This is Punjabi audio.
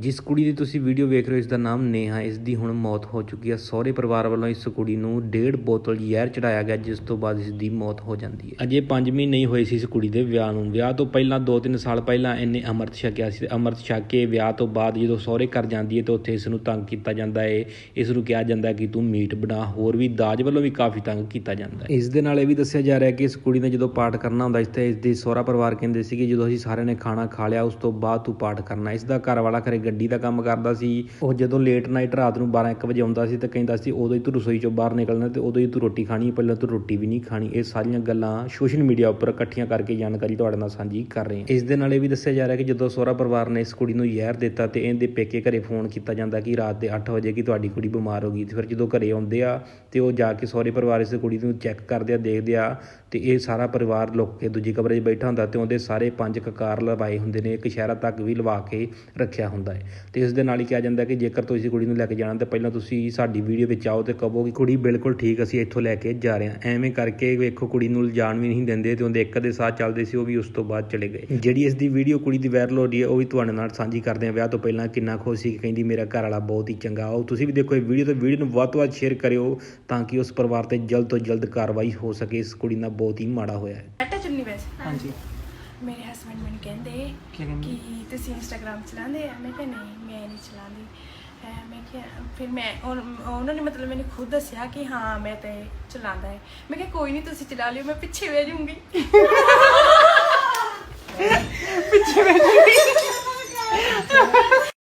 ਜਿਸ ਕੁੜੀ ਦੀ ਤੁਸੀਂ ਵੀਡੀਓ ਵੇਖ ਰਹੇ ਹੋ ਇਸ ਦਾ ਨਾਮ ਨੇਹਾ ਇਸ ਦੀ ਹੁਣ ਮੌਤ ਹੋ ਚੁੱਕੀ ਹੈ ਸਹੁਰੇ ਪਰਿਵਾਰ ਵੱਲੋਂ ਇਸ ਕੁੜੀ ਨੂੰ ਡੇਢ ਬੋਤਲ ਜ਼ਹਿਰ ਚੜਾਇਆ ਗਿਆ ਜਿਸ ਤੋਂ ਬਾਅਦ ਇਸ ਦੀ ਮੌਤ ਹੋ ਜਾਂਦੀ ਹੈ। ਅਜੇ 5 ਮਹੀਨੇ ਹੀ ਹੋਏ ਸੀ ਇਸ ਕੁੜੀ ਦੇ ਵਿਆਹ ਨੂੰ। ਵਿਆਹ ਤੋਂ ਪਹਿਲਾਂ 2-3 ਸਾਲ ਪਹਿਲਾਂ ਇਹਨੇ ਅੰਮ੍ਰਿਤ ਛਕਿਆ ਸੀ। ਤੇ ਅੰਮ੍ਰਿਤ ਛਕ ਕੇ ਵਿਆਹ ਤੋਂ ਬਾਅਦ ਜਦੋਂ ਸਹੁਰੇ ਘਰ ਜਾਂਦੀ ਹੈ ਤਾਂ ਉੱਥੇ ਇਸ ਨੂੰ ਤੰਗ ਕੀਤਾ ਜਾਂਦਾ ਹੈ। ਇਸ ਨੂੰ ਕਿਹਾ ਜਾਂਦਾ ਕਿ ਤੂੰ ਮੀਟ ਬਣਾ। ਹੋਰ ਵੀ ਦਾਜ ਵੱਲੋਂ ਵੀ ਕਾਫੀ ਤੰਗ ਕੀਤਾ ਜਾਂਦਾ ਹੈ। ਇਸ ਦੇ ਨਾਲ ਇਹ ਵੀ ਦੱਸਿਆ ਜਾ ਰਿਹਾ ਕਿ ਇਸ ਕੁੜੀ ਨੇ ਜਦੋਂ ਪਾਠ ਕਰਨਾ ਹੁੰਦਾ ਇਸ ਤੇ ਇਸ ਦੀ ਸਹੁਰਾ ਪਰਿਵਾਰ ਕਹਿੰਦੇ ਸੀ ਕਿ ਜਦੋਂ ਅਸੀਂ ਸਾਰਿਆਂ ਨੇ ਖਾਣਾ ਖਾ ਲਿਆ ਉਸ ਤੋਂ ਬਾਅਦ ਤੂੰ ਪਾਠ ਕਰਨਾ। ਇਸ ਦਾ ਘਰ ਵਾਲਾ ਘਰੇ ਗੱਡੀ ਦਾ ਕੰਮ ਕਰਦਾ ਸੀ, ਉਹ ਜਦੋਂ ਲੇਟ ਨਾਈਟ ਰਾਤ ਨੂੰ 12-1 ਵਜੇ ਆਉਂਦਾ ਸੀ ਤਾਂ ਕਹਿੰਦਾ ਸੀ, ਉਦੋਂ ਹੀ ਤੂੰ ਰਸੋਈ ਚੋਂ ਬਾਹਰ ਨਿਕਲਣਾ ਤੇ ਉਦੋਂ ਹੀ ਤੂੰ ਰੋਟੀ ਖਾਣੀ ਪਹਿਲਾਂ ਤੂੰ ਰੋਟੀ ਵੀ ਨਹੀਂ ਖਾਣੀ। ਇਹ ਸਾਰੀਆਂ ਗੱਲਾਂ ਸੋਸ਼ਲ ਮੀਡੀਆ ਉੱਪਰ ਇਕੱਠੀਆਂ ਕਰਕੇ ਜਾਣਕਾਰੀ ਤੁਹਾਡੇ ਨਾਲ ਸਾਂਝੀ ਕਰ ਰਹੇ ਹਾਂ। ਇਸ ਦੇ ਨਾਲ ਇਹ ਵੀ ਦੱਸਿਆ ਜਾ ਰਿਹਾ ਕਿ ਜਦੋਂ ਸਹੁਰਾ ਪਰਿਵਾਰ ਨੇ ਇਸ ਕੁੜੀ ਨੂੰ ਜ਼ਹਿਰ ਦਿੱਤਾ ਤੇ ਇਹਦੇ ਪੇਕੇ ਘਰੇ ਫੋਨ ਕੀਤਾ ਜਾਂਦਾ ਕਿ ਰਾਤ ਦੇ 8 ਵਜੇ ਕਿ ਤੁਹਾਡੀ ਕੁੜੀ ਬਿਮਾਰ ਹੋ ਗਈ ਤੇ ਫਿਰ ਜਦੋਂ ਘਰੇ ਆਉਂਦੇ ਆ ਤੇ ਉਹ ਜਾ ਕੇ ਸਹੁਰੇ ਪਰਿਵਾਰ ਇਸ ਕੁੜੀ ਨੂੰ ਚੈੱਕ ਕਰਦੇ ਆ, ਦੇਖਦੇ ਆ ਤੇ ਇਹ ਸਾਰਾ ਪਰਿਵਾਰ ਲੁੱਕ ਕੇ ਦੂਜੀ ਕਮਰੇ 'ਚ ਬੈਠਾ ਹੁੰਦਾ ਤੇ ਉਹਦੇ ਸਾਰੇ ਪੰਜ ਕਕਾਰ ਲਵਾਏ ਹੁੰਦੇ ਨੇ, ਇੱਕ ਸ਼ਹਿਰਾ ਤੱਕ ਵੀ ਲਵਾ ਕੇ ਰੱਖਿਆ ਹੁੰਦਾ ਹੈ। ਤੇ ਇਸ ਦੇ ਨਾਲ ਹੀ ਕਿਹਾ ਜਾਂਦਾ ਕਿ ਜੇਕਰ ਤੁਸੀਂ ਕੁੜੀ ਨੂੰ ਲੈ ਕੇ ਜਾਣਾ ਤਾਂ ਪਹਿਲਾਂ ਤੁਸੀਂ ਸਾਡੀ ਵੀਡੀਓ ਵਿੱਚ ਆਓ ਤੇ ਕਹੋ ਕਿ ਕੁੜੀ ਬਿਲਕੁਲ ਠੀਕ ਅਸੀਂ ਇੱਥੋਂ ਲੈ ਕੇ ਜਾ ਰਹੇ ਹਾਂ। ਐਵੇਂ ਕਰਕੇ ਵੇਖੋ ਕੁੜੀ ਨੂੰ ਲਿਜਾਣ ਵੀ ਨਹੀਂ ਦਿੰਦੇ ਤੇ ਉਹਦੇ ਇੱਕ ਦੇ ਸਾਥ ਚੱਲਦੇ ਸੀ ਉਹ ਵੀ ਉਸ ਤੋਂ ਬਾਅਦ ਚਲੇ ਗਏ। ਜਿਹੜੀ ਇਸ ਦੀ ਵੀਡੀਓ ਕੁੜੀ ਦੀ ਵਾਇਰਲ ਹੋ ਰਹੀ ਹੈ ਉਹ ਵੀ ਤੁਹਾਡੇ ਨਾਲ ਸਾਂਝੀ ਕਰਦੇ ਹਾਂ। ਵਿਆਹ ਤੋਂ ਪਹਿਲਾਂ ਕਿੰਨਾ ਖੁਸ਼ ਸੀ ਕਿ ਕਹਿੰਦੀ ਮੇਰਾ ਘਰ ਵਾਲਾ ਬਹੁਤ ਹੀ ਚੰਗਾ ਉਹ ਤੁਸੀਂ ਵੀ ਦੇਖੋ ਇਹ ਵੀਡੀਓ ਤੇ ਵੀਡੀਓ ਨੂੰ ਵੱਧ ਤੋਂ ਵੱਧ ਸ਼ੇਅਰ ਕਰਿਓ ਤਾਂ ਕਿ ਉਸ ਪਰਿਵਾਰ ਤੇ ਜਲਦ ਤੋਂ ਜਲਦ ਕਾਰਵਾਈ ਹੋ ਸਕੇ। ਇਸ ਕੁੜੀ ਨਾਲ ਬਹੁਤ ਹੀ ਮਾੜਾ ਹੋਇਆ ਹੈ। ਚੁੰਨੀ ਵੈਸੇ। ਹਾਂਜੀ। ਮੇਰੇ ਹਸਬੰਡ ਮੈਨੂੰ ਕਹਿੰਦੇ ਕੀ ਕਹਿੰਦੇ? ਕਿ ਤੁਸੀਂ ਇੰਸਟਾਗ੍ਰam ਚਲਾਉਂਦੇ ਆ? ਮੈਂ ਕਿਹਾ ਨਹੀਂ ਮੈਂ ਨਹੀਂ ਚਲਾਉਂਦੀ। ਹੈ ਮੈਂ ਕਿਹਾ ਫਿਰ ਮੈਂ ਉਨ- ਉਹਨਾਂ ਨੇ ਮਤਲਬ ਮੈਨੂੰ ਖੁਦ ਦੱਸਿਆ ਕਿ ਹਾਂ ਮੈਂ ਤੇ ਚਲਾਉਂਦਾ ਹੈ। ਮੈਂ ਕਿਹਾ ਕੋਈ ਨਹੀਂ ਤੁਸੀਂ ਚਲਾ ਲਿਓ ਮੈਂ ਪਿੱਛੇ ਬਹਿ ਜਾਊਂਗੀ। ਪਿੱਛੇ ਬਹਿ ਜਾਊਂਗੀ।